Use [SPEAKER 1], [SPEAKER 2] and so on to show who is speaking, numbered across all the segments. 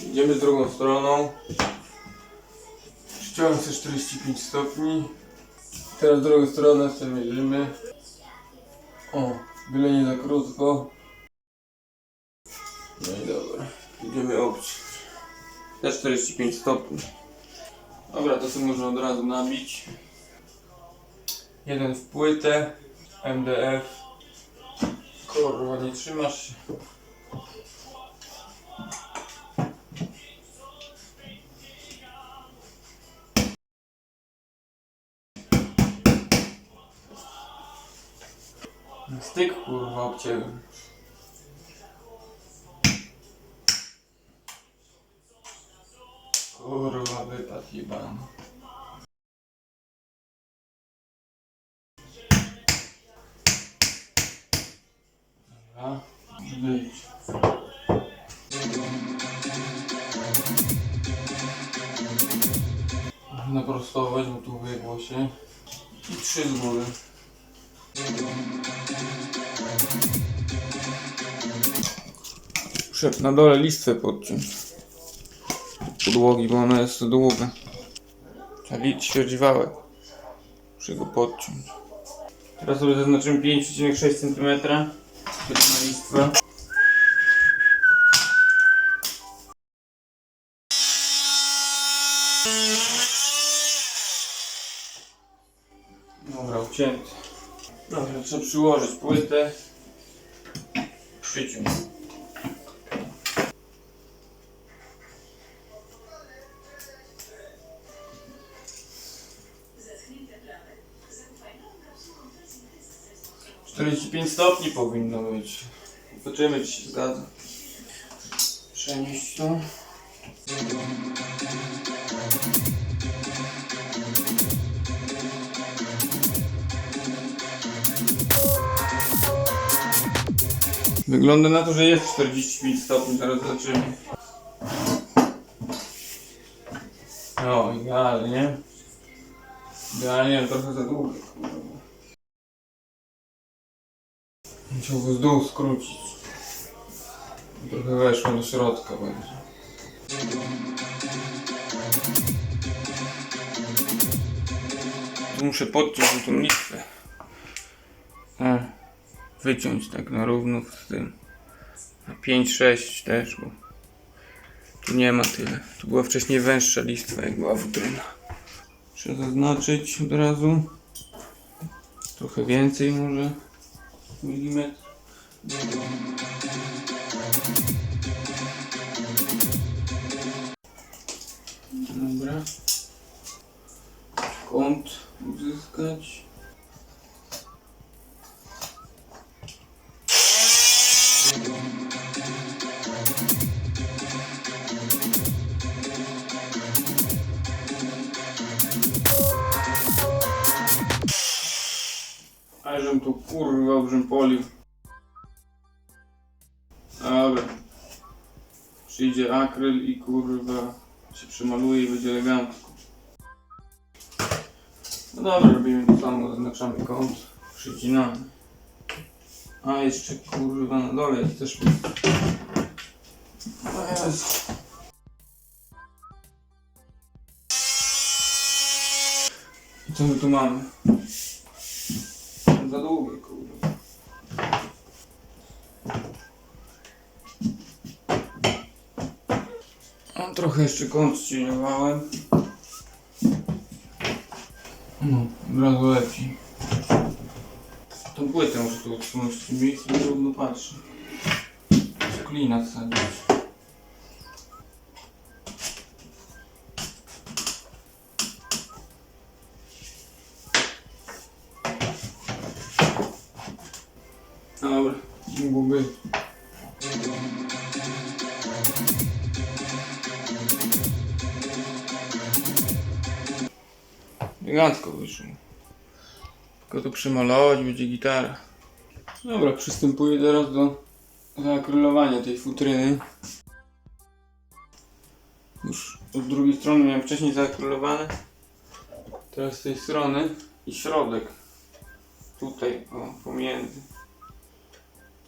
[SPEAKER 1] Idziemy z drugą stroną. Ściągę 45 stopni. Teraz drugą stronę sobie mierzymy. O, byle nie za krótko. No i dobra. Idziemy obciąć. Na 45 stopni. Dobra, to sobie można od razu nabić. Jeden w płytę. MDF. Kurwa, nie trzymasz się. Styk kurwa obcięłem. Kurwa wypadł jebany. Dobra, wyjdź. Naprostować, bo tu wyjebło się. I trzy z góry. Muszę na dole listwę podciąć. Podłogi, bo ona jest długa. Trzeba lić śledziwałek. Muszę go podciąć. Teraz sobie zaznaczymy 5,6 cm. Jest na listwę. Dobra, ucięty. Trzeba przyłożyć płytę. Przyciąć. Czterdzieści pięć stopni powinno być. Zobaczymy, czy się zgadza. Przenieść to. Wygląda na to, że jest 45 stopni, zaraz zobaczymy. No, idealnie. Idealnie, trochę za długo. Musiał go z dół skrócić. Trochę weszło do środka będzie. Muszę podciąć tą listwę. O wyciąć tak na równo z tym. Na 5-6 też, bo tu nie ma tyle. Tu była wcześniej węższa listwa, jak była futryna. Trzeba zaznaczyć od razu. Trochę więcej może. Milimetr. Dobra. Kąt uzyskać. Ale żem tu kurwa żem polił. Dobra. Przyjdzie akryl i kurwa się przemaluje i będzie elegancko. No dobra, robimy to samo, zaznaczamy kąt, przycinamy. A jeszcze kurwa na dole jest też. I co my tu mamy? Za długie kurwa. No, trochę jeszcze kąt ścieniowałem. No, od razu lepiej. Tą płytę muszę tu odsunąć w tym miejscu i równo patrzę. Klina wsadzić. Dobra, być. Elegancko wyszło. Tylko to przemalować będzie gitara. Dobra, przystępuję teraz do zaakrylowania tej futryny. Już od drugiej strony miałem wcześniej zaakrylowane. Teraz z tej strony i środek. Tutaj, o, pomiędzy.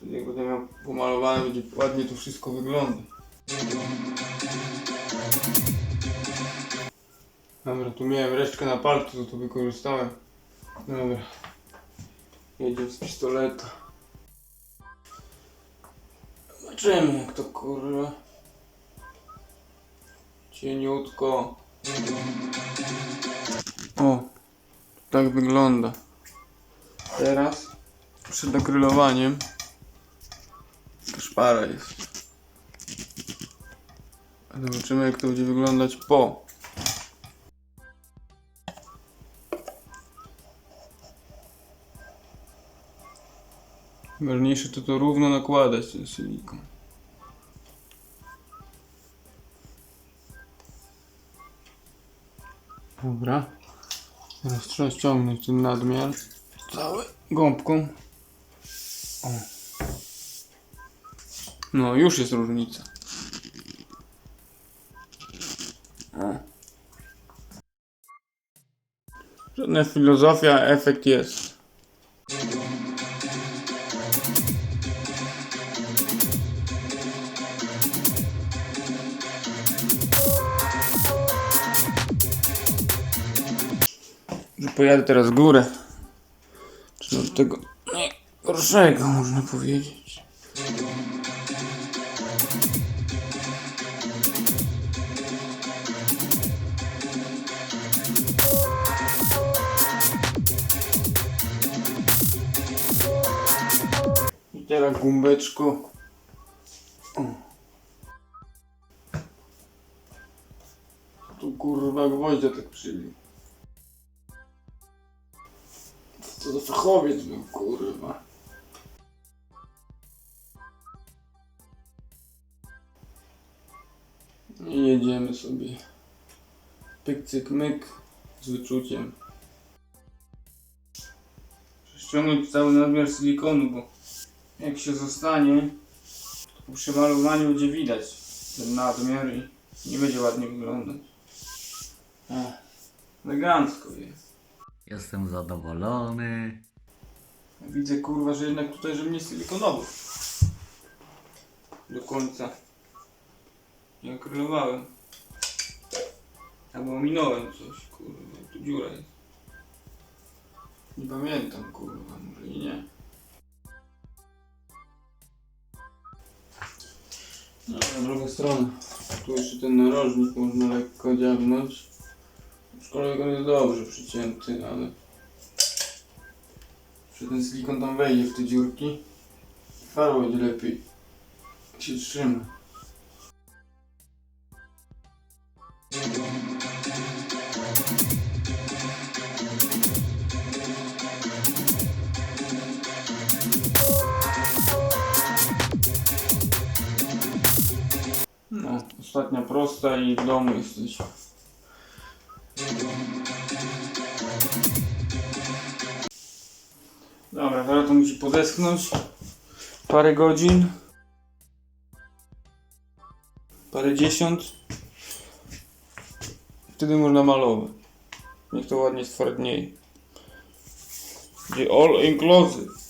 [SPEAKER 1] Wtedy jak będę miał pomalowane, będzie ładnie to wszystko wygląda. Dobra, tu miałem resztkę na palcu, to to wykorzystałem. Dobra. Jedziemy z pistoleta. Zobaczymy jak to kurwa. Cieniutko. O, tak wygląda. Teraz przed nakrylowaniem akrylowaniem szpara jest. Zobaczymy jak to będzie wyglądać po. Ważniejsze to to równo nakładać ten silikon. Dobra. Teraz trzeba ściągnąć ten nadmiar cały gąbką. O. No, już jest różnica. O. Żadna filozofia, efekt jest. pojadę teraz górę. Czy od tego najgorszego można powiedzieć. Teraz gumbeczko. O. Tu kurwa gwoździa tak przybił. Co za fachowiec był, kurwa. I jedziemy sobie. Pyk, cyk, myk. Z wyczuciem. Ściągnąć cały nadmiar silikonu, bo jak się zostanie, to po przemalowaniu będzie widać ten nadmiar i nie będzie ładnie wyglądać. O, elegancko jest.
[SPEAKER 2] Jestem zadowolony.
[SPEAKER 1] Widzę kurwa, że jednak tutaj, że mnie silikonowo. Do końca. Nie akrylowałem. Albo minąłem coś, kurwa, tu dziura jest. Nie pamiętam, kurwa, może i nie. No, na drugą stronę. Tu jeszcze ten narożnik można lekko dziabnąć. Aczkolwiek on jest dobrze przycięty, ale... Że ten silikon tam wejdzie w te dziurki. Farba będzie lepiej się trzyma. Ostatnia prosta i w domu jesteś. Dobra, teraz to musi podeschnąć parę godzin. Parę dziesiąt. Wtedy można malować. Niech to ładnie stwardnieje. Będzie all inclusive.